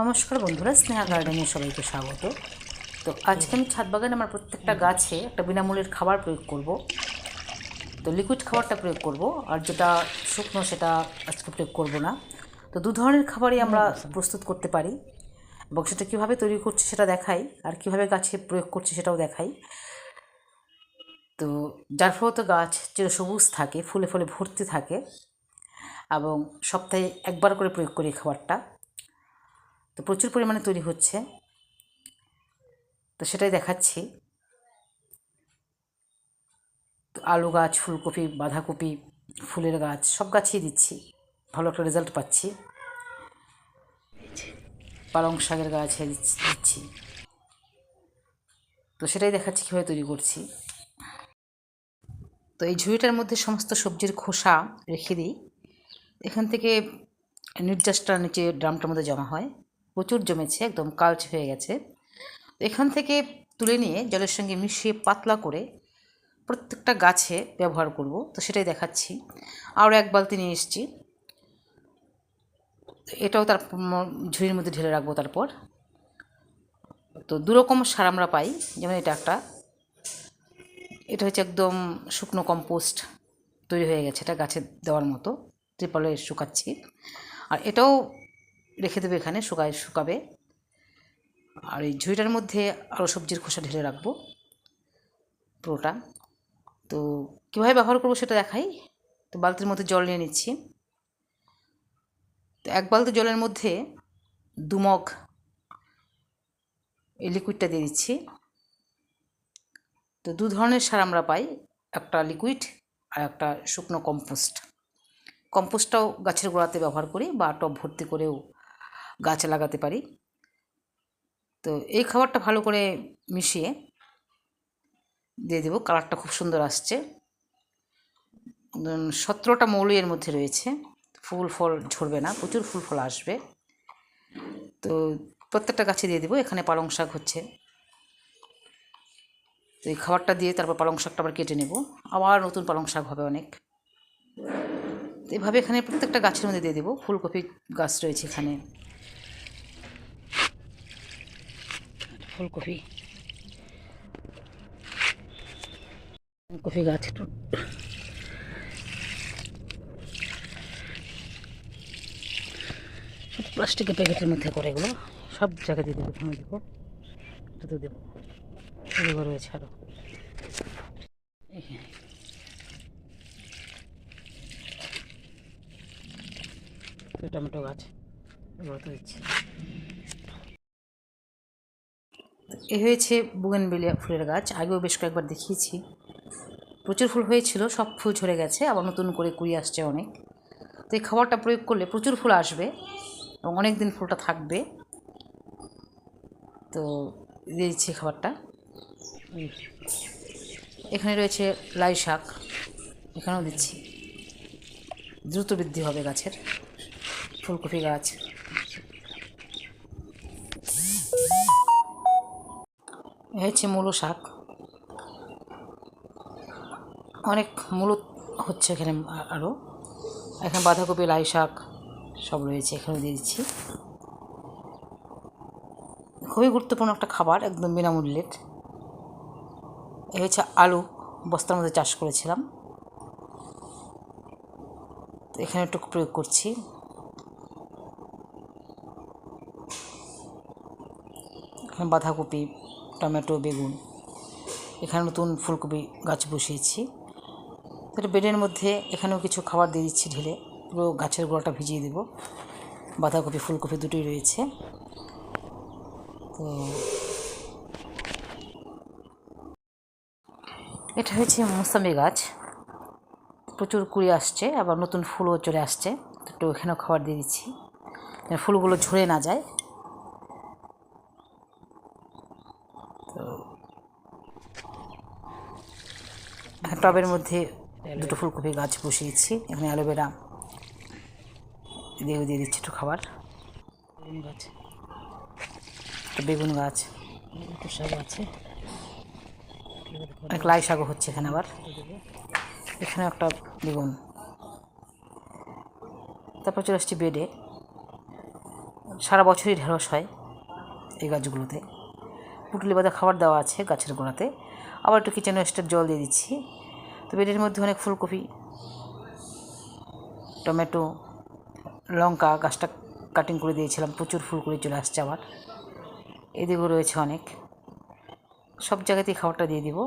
নমস্কার বন্ধুরা, স্নেহা গার্ডেনে সবাইকে স্বাগত। তো আজকে আমি ছাদ বাগানে আমার প্রত্যেকটা গাছে একটা বিনামূল্যের খাবার প্রয়োগ করব। তো লিকুইড খাবারটা প্রয়োগ করব, আর যেটা শুকনো সেটা আজকে প্রয়োগ করব না। তো দু ধরনের খাবারই আমরা প্রস্তুত করতে পারি, এবং সেটা কীভাবে তৈরি করছি সেটা দেখাই, আর কীভাবে গাছে প্রয়োগ করছি সেটাও দেখাই। তো যার ফলত গাছ চির সবুজ থাকে, ফুলে ফুলে ভর্তি থাকে, এবং সপ্তাহে একবার করে প্রয়োগ করি খাবারটা। তো প্রচুর পরিমাণে তৈরি হচ্ছে। তো সেটাই দেখাচ্ছি। তো আলু গাছ, ফুলকপি, বাঁধাকপি, ফুলের গাছ, সব গাছই দিচ্ছি। ভালো একটা রেজাল্ট পাচ্ছি। পালং শাকের গাছ দিচ্ছি। তো সেটাই দেখাচ্ছি কীভাবে তৈরি করছি। তো এই ঝুড়িটার মধ্যে সমস্ত সবজির খোসা রেখে দিই। এখান থেকে নির্যাসটা নিচে ড্রামটার মধ্যে জমা হয়। প্রচুর জমেছে, একদম কালচে হয়ে গেছে। এখান থেকে তুলে নিয়ে জলের সঙ্গে মিশিয়ে পাতলা করে প্রত্যেকটা গাছে ব্যবহার করব, তো সেটাই দেখাচ্ছি। আরও এক বালতি নিয়ে এসেছি। এটাও তার ঝুড়ির মধ্যে ঢেলে রাখব তারপর। তো দুরকম সার আমরা পাই, যেমন এটা একটা। এটা হচ্ছে একদম শুকনো কম্পোস্ট তৈরি হয়ে গেছে, এটা গাছে দেওয়ার মতো ত্রিপলে শুকাচ্ছি। আর এটাও রেখে দেবে এখানে, শুকায়, শুকাবে। আর এই ঝুড়িটার মধ্যে আরও সবজির খোসা ঢেলে রাখব পুরোটা। তো কীভাবে ব্যবহার করব সেটা দেখাই। তো বালতির মধ্যে জল নিয়ে নিচ্ছি। তো এক বালতি জলের মধ্যে দুমগ এই লিকুইডটা দিয়ে দিচ্ছি। তো দু ধরনের সার আমরা পাই, একটা লিকুইড আর একটা শুকনো কম্পোস্ট। কম্পোস্টটাও গাছের গোড়াতে ব্যবহার করি বা টব ভর্তি করেও গাছে লাগাতে পারি। তো এই খাবারটা ভালো করে মিশিয়ে দিয়ে দেবো। কালারটা খুব সুন্দর আসছে। সতেরোটা মৌলি এর মধ্যে রয়েছে। ফুল ফল ঝরবে না, প্রচুর ফুল ফল আসবে। তো প্রত্যেকটা গাছে দিয়ে দেবো, এখানে পালং শাক হচ্ছে। তো এই খাবারটা দিয়ে তারপর পালং শাকটা আবার কেটে নেব। আবার নতুন পালং শাক হবে অনেক। তো এভাবে এখানে প্রত্যেকটা গাছের মধ্যে দিয়ে দেবো। ফুলকপি গাছ রয়েছে এখানে। ফুলকপি। কপি গাছ একটু। প্লাস্টিকের প্যাকেটের মধ্যে করে এগুলো। সব জায়গায় দিয়ে দেবো, এখানে দেবো এটাতে দেবো। রয়েছে আরও টমেটো গাছ। এগুলো তো দিচ্ছি। এ হয়েছে বুগেনবেলিয়া ফুলের গাছ, আগেও বেশ কয়েকবার দেখিয়েছি। প্রচুর ফুল হয়েছিল, সব ফুল ঝরে গেছে, আবার নতুন করে কুড়ি আসছে অনেক। তো এই খাবারটা প্রয়োগ করলে প্রচুর ফুল আসবে এবং অনেক দিন ফুলটা থাকবে। তো দিয়ে দিচ্ছি খাবারটা। এখানে রয়েছে লাই শাক, এখানেও দিচ্ছি। দ্রুত বৃদ্ধি হবে গাছের ফুলকপি গাছ। এ হচ্ছে মূলো শাক। অনেক মূলো হচ্ছে এখানে আরও এখানে বাঁধাকপি, লাই শাক সব রয়েছে এখানেও দিয়ে দিচ্ছি। খুবই গুরুত্বপূর্ণ একটা খাবার, একদম বিনামূল্যের এ হচ্ছে আলু, বস্তার মধ্যে চাষ করেছিলাম। তো এখানে একটু প্রয়োগ করছি। এখানে বাঁধাকপি, টমেটো, বেগুন। এখানে নতুন ফুলকপি গাছ বসিয়েছি। তাহলে বেডের মধ্যে এখানেও কিছু খাবার দিয়ে দিচ্ছি ঢেলে। পুরো গাছের গোড়াটা ভিজিয়ে দেবো। বাঁধাকপি, ফুলকপি দুটোই রয়েছে। তো এটা হচ্ছে মৌসামি গাছ। প্রচুর কুড়ি আসছে, আবার নতুন ফুলও চলে আসছে। তো এখানেও খাবার দিয়ে দিচ্ছি। ফুলগুলো ঝরে না যায়। টবের মধ্যে দুটো ফুলকপি গাছ বসিয়েছি এখানে অ্যালোভেরা। দিয়ে দিয়ে দিচ্ছি একটু খাবার। বেগুন গাছ। একটা বেগুন গাছ। শাক আছে। অনেক লাই শাকও হচ্ছে এখানে আবার। এখানে একটা বেগুন। তারপর চলে আসছি বেডে। সারা বছরই ঢেঁড়স হয় এই গাছগুলোতে। পুটলি বাদা খাবার দেওয়া আছে গাছের গোড়াতে। আবার একটু কিচেন ওয়েস্টের জল দিয়ে দিচ্ছি। তো বেডের মধ্যে অনেক ফুলকপি, টমেটো, লঙ্কা গাছটা কাটিং করে দিয়েছিলাম, প্রচুর ফুল করে চলে আসছে আবার। এদিকেও রয়েছে অনেক। সব জায়গাতেই খাবারটা দিয়ে দিব,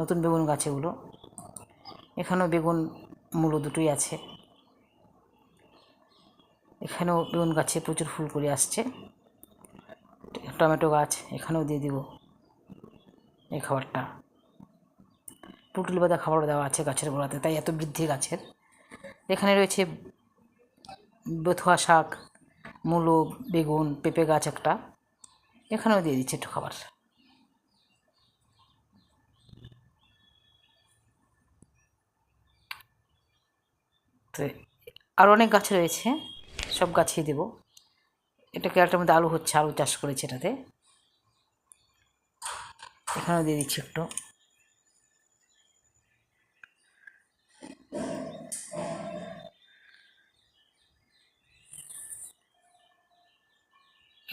নতুন বেগুন গাছেগুলো। এখানেও বেগুন মূলো দুটোই আছে। এখানেও বেগুন গাছে প্রচুর ফুল করে আসছে। টমেটো গাছ এখানেও দিয়ে দিব এই খাবারটা। পুটুলি বাদা খাবার দেওয়া আছে গাছের গোড়াতে, তাই এত বৃদ্ধি গাছের। এখানে রয়েছে বথুয়া শাক, মূলো, বেগুন, পেঁপে গাছ একটা। এখানেও দিয়ে দিচ্ছে একটু খাবার। তো আরও অনেক গাছ রয়েছে, সব গাছেই দেবো। এটা ক্যারেটের মধ্যে আলু হচ্ছে, আলু চাষ করেছে এটাতে। এখানেও দিয়ে দিচ্ছি একটু।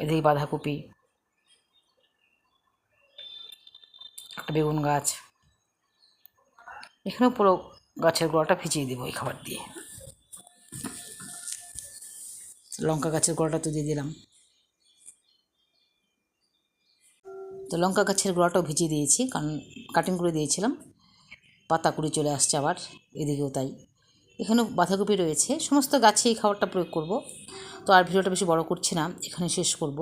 এদিকে বাঁধাকপি, একটা বেগুন গাছ। এখানেও পুরো গাছের গোড়াটা ভিজিয়ে দেবো এই খাবার দিয়ে। লঙ্কা গাছের গোড়াটা তো দিয়ে দিলাম। তো লঙ্কা গাছের গোড়াটাও ভিজিয়ে দিয়েছি, কারণ কাটিং করে দিয়েছিলাম। পাতা কুড়ি চলে আসছে আবার, এদিকেও তাই। এখানেও বাঁধাকপি রয়েছে। সমস্ত গাছে এই খাবারটা প্রয়োগ করব। তো আর ভিডিওটা বেশি বড় করছি না, এখানে শেষ করব।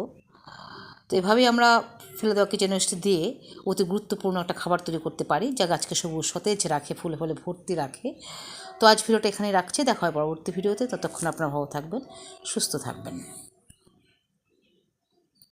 তো এভাবেই আমরা ফেলে দেওয়া কিচেন ওয়েস্ট দিয়ে অতি গুরুত্বপূর্ণ একটা খাবার তৈরি করতে পারি, যা গাছকে সবুজ, সতেজ রাখে, ফুলে ফলে ভর্তি রাখে। তো আজ ভিডিওটা এখানে রাখছি, দেখা হয় পরবর্তী ভিডিওতে। ততক্ষণ আপনার ভালো থাকবেন, সুস্থ থাকবেন।